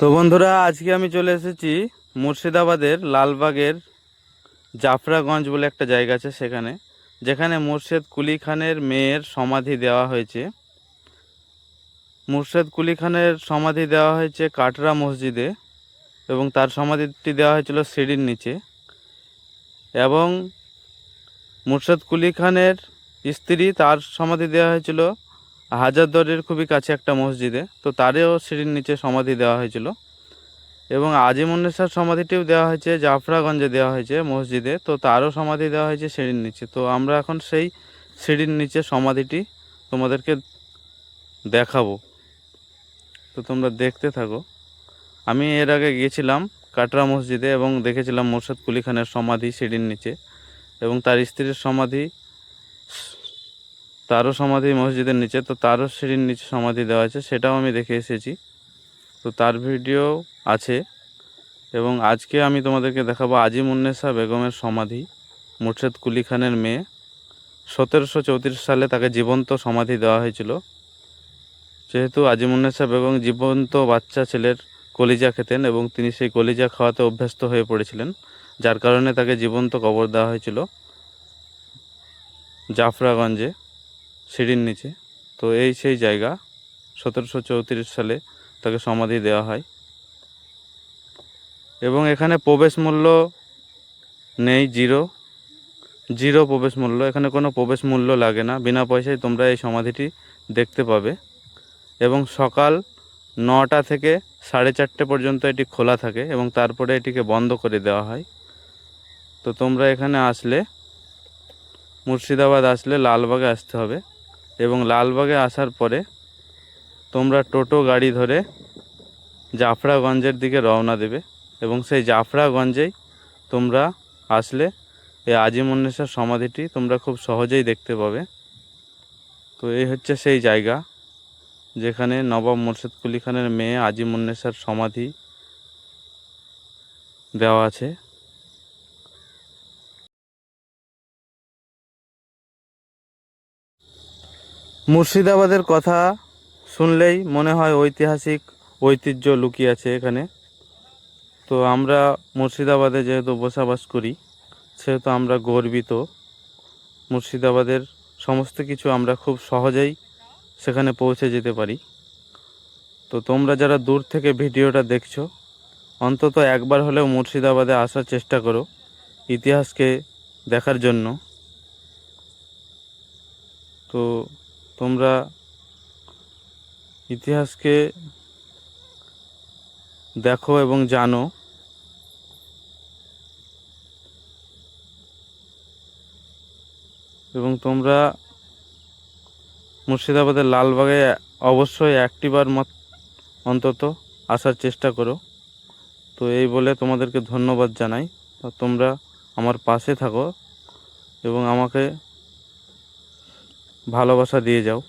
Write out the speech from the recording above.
তো বন্ধুরা, আজকে আমি চলে এসেছি মুর্শিদাবাদের লালবাগের জাফরাগঞ্জ বলে একটা জায়গা আছে সেখানে, যেখানে মুর্শেদ কুলি খানের মেয়ের সমাধি দেওয়া হয়েছে। মুর্শেদ কুলি খানের সমাধি দেওয়া হয়েছে কাটরা মসজিদে এবং তার সমাধিটি দেওয়া হয়েছিল সিঁড়ির নিচে এবং মুর্শেদ কুলি খানের স্ত্রী তার সমাধি দেওয়া হয়েছিল হাজারদরের খুবই কাছে একটা মসজিদে, তো তারেও সিঁড়ির নিচে সমাধি দেওয়া হয়েছিল। এবং আজিমুন্নেসার সমাধিটিও দেওয়া হয়েছে, জাফরাগঞ্জে দেওয়া হয়েছে মসজিদে, তো তারও সমাধি দেওয়া হয়েছে সিঁড়ির নিচে। তো আমরা এখন সেই সিঁড়ির নিচে সমাধিটি তোমাদেরকে দেখাবো। তো তোমরা দেখতে থাকো। আমি এর আগে গিয়েছিলাম কাটরা মসজিদে এবং দেখেছিলাম মোর্শেদ কুলি খানের সমাধি সিঁড়ির নিচে এবং তার স্ত্রীর সমাধি তারও সমাধি মসজিদের নিচে, তো তারও সিঁড়ির নিচে সমাধি দেওয়া আছে, সেটাও আমি দেখে এসেছি। তো তার ভিডিও আছে, এবং আজকে আমি তোমাদেরকে দেখাবো আজিমুন্নেসা বেগমের সমাধি, মুর্শেদ কুলি খানের মেয়ে। সতেরোশো চৌত্রিশ সালে তাকে জীবন্ত সমাধি দেওয়া হয়েছিল। যেহেতু আজিমুন্নেসা বেগম জীবন্ত বাচ্চা ছেলের কলিজা খেতেন এবং তিনি সেই কলিজা খাওয়াতে অভ্যস্ত হয়ে পড়েছিলেন, যার কারণে তাকে জীবন্ত কবর দেওয়া হয়েছিল জাফরাগঞ্জে। সিঁড়ির নিচে। তো এই সেই জায়গা, সতেরোশো চৌত্রিশ সালে তাকে সমাধি দেওয়া হয়। এবং এখানে প্রবেশ মূল্য নেই, জিরো। জিরো প্রবেশ মূল্য। এখানে কোনো প্রবেশ মূল্য লাগে না। বিনা পয়সায় তোমরা এই সমাধিটি দেখতে পাবে। এবং সকাল নটা থেকে সাড়ে চারটে পর্যন্ত এটি খোলা থাকে এবং তারপরে এটিকে বন্ধ করে দেওয়া হয়। তো তোমরা এখানে আসলে, মুর্শিদাবাদ আসলে লালবাগে আসতে হবে। এবং লালবাগে আসার পরে তোমরা টোটো গাড়ি ধরে জাফরাগঞ্জের দিকে রওনা দেবে এবং সেই জাফরাগঞ্জেই তোমরা আসলে এই আজিমুন্নেসার সমাধিটি তোমরা খুব সহজেই দেখতে পাবে। তো এই হচ্ছে সেই জায়গা যেখানে নবাব মোর্শেদ কুলি খানের মেয়ে আজিমুন্নেসার সমাধি দেওয়া আছে। মুর্শিদাবাদের কথা শুনলেই মনে হয় ঐতিহাসিক ঐতিহ্য লুকিয়ে আছে এখানে। তো আমরা মুর্শিদাবাদে যেহেতু বসবাস করি, সেহেতু আমরা গর্বিত। মুর্শিদাবাদের সমস্ত কিছু আমরা খুব সহজেই সেখানে পৌঁছে যেতে পারি। তো তোমরা যারা দূর থেকে ভিডিওটা দেখছ, অন্তত একবার হলেও মুর্শিদাবাদে আসার চেষ্টা করো ইতিহাসকে দেখার জন্য। তো তোমরা ইতিহাসকে দেখো এবং জানো। এবং তোমরা মুর্শিদাবাদের লালবাগে অবশ্যই একটিবার মত অন্তত আসার চেষ্টা করো। তো এই বলে তোমাদেরকে ধন্যবাদ জানাই। তোমরা আমার পাশে থাকো এবং আমাকে ভালোবাসা দিয়ে যাও।